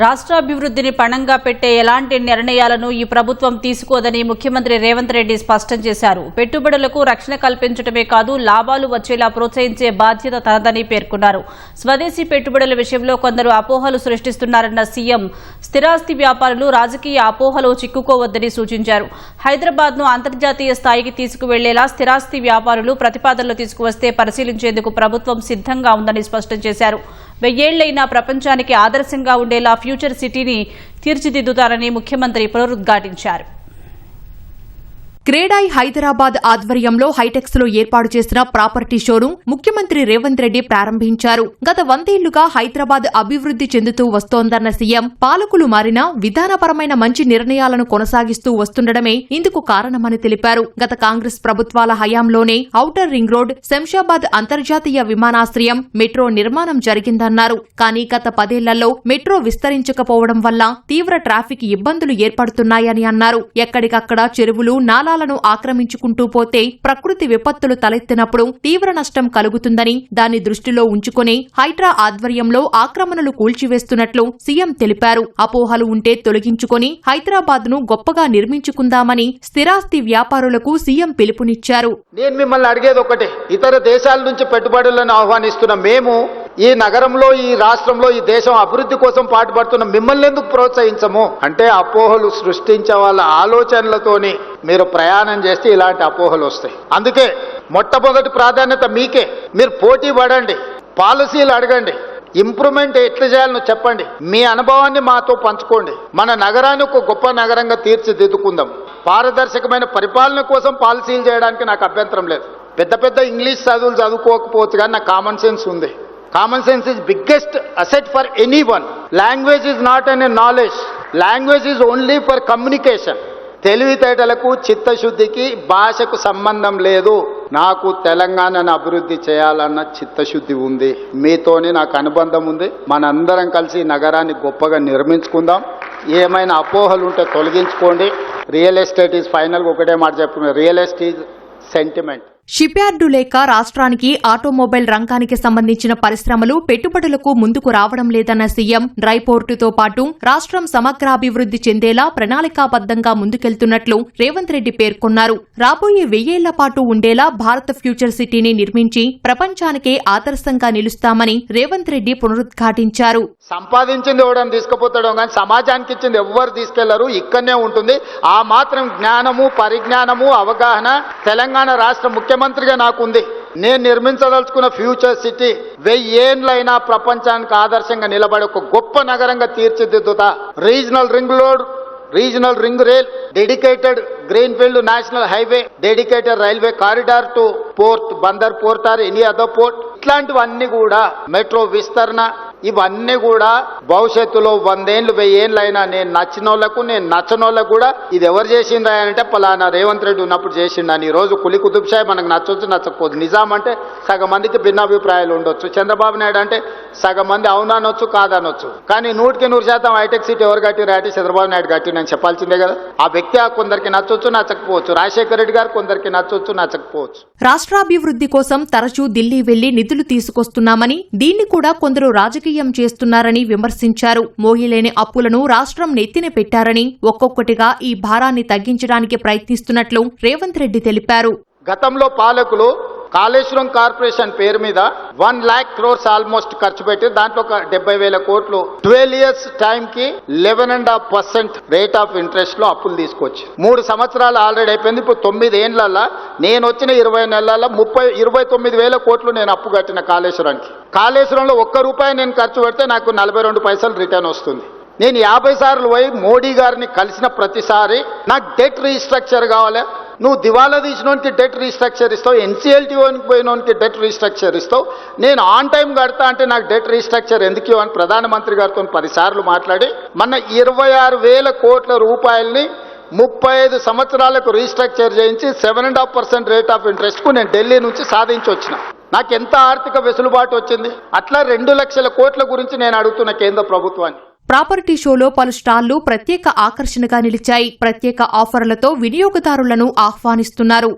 రాష్ట్రాభివృద్ధిని పణంగా పెట్టే ఎలాంటి నిర్ణయాలను ఈ ప్రభుత్వం తీసుకోదని ముఖ్యమంత్రి రేవంత్ రెడ్డి స్పష్టం చేశారు. పెట్టుబడులకు రక్షణ కల్పించడమే కాదు లాభాలు వచ్చేలా ప్రోత్సహించే బాధ్యత తనదని పేర్కొన్నారు. స్వదేశీ పెట్టుబడుల విషయంలో కొందరు అపోహలు సృష్టిస్తున్నారన్న సీఎం స్థిరాస్తి వ్యాపారులు రాజకీయ అపోహలు చిక్కుకోవద్దని సూచించారు. హైదరాబాద్ను అంతర్జాతీయ స్థాయికి తీసుకువెళ్ళేలా స్థిరాస్తి వ్యాపారులు ప్రతిపాదనలు తీసుకువస్తే పరిశీలించేందుకు ప్రభుత్వం సిద్ధంగా ఉందని స్పష్టం చేశారు. వెయ్యేళ్ళైనా ప్రపంచానికి ఆదర్శంగా ఉండేలా ఫ్యూచర్ సిటీని తీర్చిదిద్దుతారని ముఖ్యమంత్రి పునరుద్ఘాటించారు. క్రేడాయ్ హైదరాబాద్ ఆధ్వర్యంలో హైటెక్స్లో ఏర్పాటు చేసిన ప్రాపర్టీ షోను ముఖ్యమంత్రి రేవంత్ రెడ్డి ప్రారంభించారు. గత వందేళ్ళుగా హైదరాబాద్ అభివృద్ది చెందుతూ వస్తోందన్న సీఎం పాలకులు మారినా విధానపరమైన మంచి నిర్ణయాలను కొనసాగిస్తూ వస్తుండడమే ఇందుకు కారణమని తెలిపారు. గత కాంగ్రెస్ ప్రభుత్వాల హయాంలోనే ఔటర్ రింగ్ రోడ్ శంషాబాద్ అంతర్జాతీయ విమానాశ్రయం మెట్రో నిర్మాణం జరిగిందన్నారు. కానీ గత పదేళ్ళలో మెట్రో విస్తరించకపోవడం వల్ల తీవ్ర ట్రాఫిక్ ఇబ్బందులు ఏర్పడుతున్నాయని అన్నారు. ఎక్కడికక్కడ చెరువులు నాలా స్థలాలను ఆక్రమించుకుంటూ పోతే ప్రకృతి విపత్తులు తలెత్తినప్పుడు తీవ్ర నష్టం కలుగుతుందని దాన్ని దృష్టిలో ఉంచుకుని హైడ్రా ఆధ్వర్యంలో ఆక్రమణలు కూల్చివేస్తున్నట్లు సీఎం తెలిపారు. అపోహలు ఉంటే తొలగించుకొని హైదరాబాద్ను గొప్పగా నిర్మించుకుందామని స్థిరాస్తి వ్యాపారులకు సీఎం పిలుపునిచ్చారు. నేను మిమ్మల్ని అడిగేది ఒకటే ఇతర దేశాల నుంచి పెట్టుబడులను ఆహ్వానిస్తున్న మేము ఈ నగరంలో ఈ రాష్ట్రంలో ఈ దేశం అభివృద్ధి కోసం పాటుపడుతున్న మిమ్మల్ని ఎందుకు ప్రోత్సహించము? అంటే అపోహలు సృష్టించే వాళ్ళ ఆలోచనలతోని మీరు ప్రయాణం చేస్తే ఇలాంటి అపోహలు వస్తాయి. అందుకే మొట్టమొదటి ప్రాధాన్యత మీకే. మీరు పోటీ పడండి పాలసీలు అడగండి ఇంప్రూవ్మెంట్ ఎట్లా చేయాలని చెప్పండి. మీ అనుభవాన్ని మాతో పంచుకోండి. మన నగరాన్ని ఒక గొప్ప నగరంగా తీర్చిదిద్దుకుందాం. పారదర్శకమైన పరిపాలన కోసం పాలసీలు చేయడానికి నాకు అభ్యంతరం లేదు. పెద్ద పెద్ద ఇంగ్లీష్ చదువులు చదువుకోకపోవచ్చు కానీ నాకు కామన్ సెన్స్ ఉంది. Common sense is biggest asset for any one language is not an a knowledge language is only for communication తెలివితేటలకు చిత్తశుద్ధికి భాషకు సంబంధం లేదు. నాకు తెలంగాణను అభివృద్ధి చేయాలన్న చిత్తశుద్ధి ఉంది. మీతోనే నాకు అనుబంధం ఉంది. మనందరం కలిసి నగరాన్ని గొప్పగా నిర్మించుకుందాం. ఏమైనా అపోహలు ఉంటే తొలగించుకోండి. రియల్ ఎస్టేట్ ఈజ్ ఫైనల్గా ఒకటే మాట చెప్పుకున్నాను రియల్ ఎస్టేట్ సెంటిమెంట్ షిప్యార్డు లేక రాష్ట్రానికి ఆటోమొబైల్ రంగానికి సంబంధించిన పరిశ్రమలు పెట్టుబడులకు ముందుకు రావడం లేదన్న సీఎం డ్రై పోర్టుతో పాటు రాష్ట్రం సమగ్రాభివృద్ది చెందేలా ప్రణాళికాబద్దంగా ముందుకెళ్తున్నట్లు రేవంత్ రెడ్డి పేర్కొన్నారు. రాబోయే వెయ్యేళ్ళ పాటు ఉండేలా భారత ఫ్యూచర్ సిటీని నిర్మించి ప్రపంచానికే ఆదర్శంగా నిలుస్తామని రేవంత్ రెడ్డి పునరుద్ఘాటించారు. సంపాదించింది ఎవడని తీసుకుపోతాడో కానీ సమాజానికి ఇచ్చింది ఎవ్వరు తీసుకెళ్ళరు ఇక్కడనే ఉంటుంది. ఆ మాత్రం జ్ఞానము పరిజ్ఞానము అవగాహన తెలంగాణ రాష్ట్ర ముఖ్యమంత్రిగా నాకుంది. నేను నిర్మించదలుచుకున్న ఫ్యూచర్ సిటీ వెయ్యేండ్లైనా ప్రపంచానికి ఆదర్శంగా నిలబడి ఒక గొప్ప నగరంగా తీర్చిదిద్దుతా. Regional ring road regional ring rail dedicated green field national highway dedicated railway corridor to port Bandar port or any other port. ఇట్లాంటివన్నీ కూడా మెట్రో విస్తరణ ఇవన్నీ కూడా భవిష్యత్తులో వందేళ్ళు వెయ్యేళ్ళు అయినా నేను నచ్చిన వాళ్ళకు నేను నచ్చని వాళ్ళకు కూడా ఇది ఎవరు చేసిందా అంటే పలానా రేవంత్ రెడ్డి ఉన్నప్పుడు చేసిండని రోజు కులి కుతుబ్ షాయి మనకు నచ్చొచ్చు నచ్చకపోదు. నిజాం అంటే సగం మందికి భిన్నాభిప్రాయాలు ఉండొచ్చు. చంద్రబాబు నాయుడు అంటే సగం మంది అవునానొచ్చు కాదనొచ్చు కానీ నూటికి నూరు శాతం హైటెక్ సిటీ ఎవరు కట్టిరా అంటే చంద్రబాబు నాయుడు కట్టిండని చెప్పాల్సిందే కదా. ఆ వ్యక్తి ఆ కొందరికి నచ్చొచ్చు నచ్చకపోవచ్చు. రాజశేఖర రెడ్డి గారు కొందరికి నచ్చొచ్చు నచ్చకపోవచ్చు. రాష్ట్రాభివృద్ధి కోసం తరచూ ఢిల్లీ వెళ్ళి నిధులు తీసుకొస్తున్నామని దీన్ని కూడా కొందరు రాజకీయ చేస్తున్నారని విమర్శించారు. మోహిలేని అప్పులను రాష్ట్రం నెత్తిన పెట్టారని ఒక్కొక్కటిగా ఈ భారాన్ని తగ్గించడానికి ప్రయత్నిస్తున్నట్లు రేవంత్ రెడ్డి తెలిపారు. గతంలో పాలకులు కాళేశ్వరం కార్పొరేషన్ పేరు మీద వన్ ల్యాక్ క్రోర్స్ ఆల్మోస్ట్ ఖర్చు పెట్టి దాంట్లో ఒక డెబ్బై వేల కోట్లు ట్వెల్వ్ ఇయర్స్ టైం కి eleven and half percent rate of ఇంట్రెస్ట్లో అప్పులు తీసుకొచ్చి. మూడు సంవత్సరాలు ఆల్రెడీ అయిపోయింది. ఇప్పుడు తొమ్మిది ఏండ్లల్లా నేను వచ్చిన ఇరవై నెలల ముప్పై ఇరవై తొమ్మిది వేల కోట్లు నేను అప్పు కట్టిన కాళేశ్వరానికి కాళేశ్వరంలో ఒక్క రూపాయి నేను ఖర్చు పెడితే నాకు నలభై రెండు పైసలు రిటర్న్ వస్తుంది. నేను యాభై సార్లు పోయి మోడీ గారిని కలిసిన ప్రతిసారి నాకు డెట్ రీస్ట్రక్చర్ కావాలి. నువ్వు దివాలా తీసినోనికి డెట్ రీస్ట్రక్చర్ ఇస్తావు ఎన్సీఎల్టీఓనికి పోయినోనికి డెట్ రీస్ట్రక్చర్ ఇస్తావు. నేను ఆన్ టైం కడతా అంటే నాకు డెట్ రీస్ట్రక్చర్ ఎందుకు అని ప్రధానమంత్రి గారితో పదిసార్లు మాట్లాడి మన ఇరవై ఆరు వేల కోట్ల రూపాయల్ని ముప్పై ఐదు సంవత్సరాలకు రీస్ట్రక్చర్ చేయించి seven and half percent rate of ఇంట్రెస్ట్కు నేను ఢిల్లీ నుంచి సాధించి వచ్చిన నాకు ఎంత ఆర్థిక వెసులుబాటు వచ్చింది? అట్లా రెండు లక్షల కోట్ల గురించి నేను అడుగుతున్న కేంద్ర ప్రభుత్వాన్ని. ప్రాపర్టీ షోలో పలు స్టాళ్ళు ప్రత్యేక ఆకర్షణగా నిలిచాయి. ప్రత్యేక ఆఫర్లతో వినియోగదారులను ఆహ్వానిస్తున్నారు.